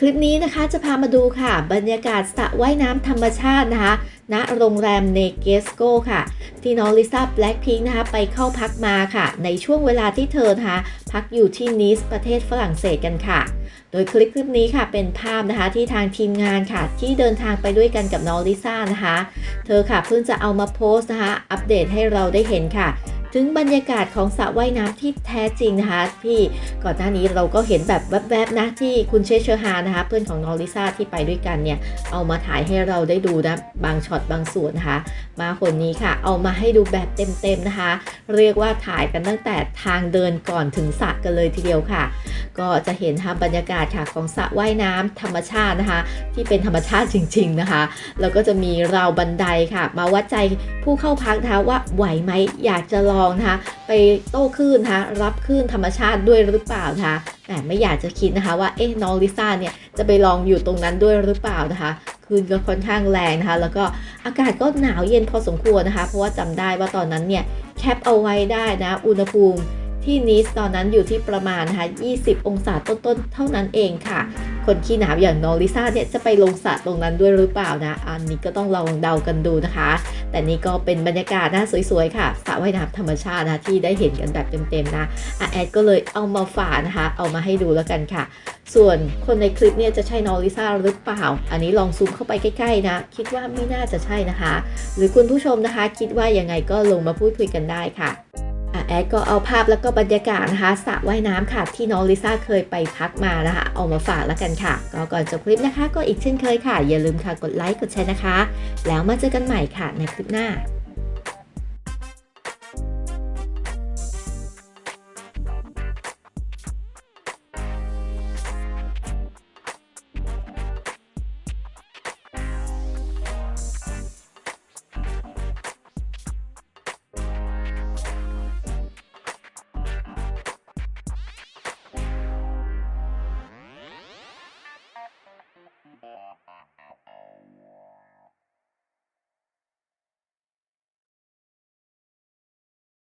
คลิปนี้นะคะจะพามาดูค่ะ บรรยากาศสระว่ายน้ำธรรมชาตินะคะณโรงแรมเนเกสโกค่ะ ที่น้องลิซ่าแบล็ k พิงนะคะไปเข้าพักมาค่ะ ในช่วงเวลาที่เธอนะคะพักอยู่ที่นิสประเทศฝรั่งเศสกันค่ะ โดยคลิปคลิปนี้ค่ะเป็นภาพนะคะที่ทางทีมงานค่ะ ที่เดินทางไปด้วยกันกับน้องลิซ่านะคะ เธอค่ะเพิ่งจะเอามาโพสต์นะคะ อัปเดตให้เราได้เห็นค่ะ ถึงบรรยากาศของสระว่ายน้ำที่แท้จริงนะคะที่ก่อนหน้านี้เราก็เห็นแบบแวบๆนะที่คุณเชเชอร์ฮานะคะเพื่อนของน้องลิซ่าที่ไปด้วยกันเนี่ยเอามาถ่ายให้เราได้ดูนะบางช็อตบางส่วนนะคะมาคนนี้ค่ะ เอามาให้ดูแบบเต็มๆนะคะ เรียกว่าถ่ายกันตั้งแต่ทางเดินก่อนถึงสระกันเลยทีเดียวค่ะ ก็จะเห็นทางบรรยากาศค่ะของสระว่ายน้ำธรรมชาตินะคะ ที่เป็นธรรมชาติจริง ๆนะคะแล้วก็จะมีราวบันไดค่ะ มาวัดใจผู้เข้าพักนะคะว่าไหวไหมอยากจะลองนะคะไปโต้คลื่นนะคะรับคลื่นธรรมชาติด้วยหรือเปล่านะคะแต่ไม่อยากจะคิดนะคะว่าเอ๊ะน้องลิซ่าเนี่ยจะไปลองอยู่ตรงนั้นด้วยหรือเปล่านะคะคลื่นก็ค่อนข้างแรงนะคะ แล้วก็อากาศก็หนาวเย็นพอสมควรนะคะ เพราะว่าจำได้ว่าตอนนั้นเนี่ยแคปเอาไว้ได้นะ อุณหภูมิที่นิสตอนนั้นอยู่ที่ประมาณนะคะ20 องศาต้นๆ เท่านั้นเองค่ะ คนขี้หนาวอย่างน้องลิซ่าเนี่ยจะไปลงสระตรงนั้นด้วยหรือเปล่านะ อันนี้ก็ต้องลองเดากันดูนะคะ แต่นี่ก็เป็นบรรยากาศนะสวยๆค่ะสระว่ายน้ำธรรมชาตินะที่ได้เห็นกันแบบเต็มๆนะอาแอดก็เลยเอามาฝากนะคะ เอามาให้ดูแล้วกันค่ะ ส่วนคนในคลิปเนี่ยจะใช่น้องลิซ่าหรือเปล่า อันนี้ลองซูมเข้าไปใกล้ๆนะ คิดว่าไม่น่าจะใช่นะคะ หรือคุณผู้ชมนะคะ คิดว่ายังไงก็ลงมาพูดคุยกันได้ค่ะ แอดก็เอาภาพแล้วก็บรรยากาศนะคะสระว่ายน้ำค่ะ ที่น้องลิซ่าเคยไปพักมานะคะ เอามาฝากแล้วกันค่ะ ก็ก่อนจบคลิปนะคะ ก็อีกเช่นเคยค่ะ อย่าลืมค่ะกดไลค์กดแชร์นะคะ แล้วมาเจอกันใหม่ค่ะในคลิปหน้า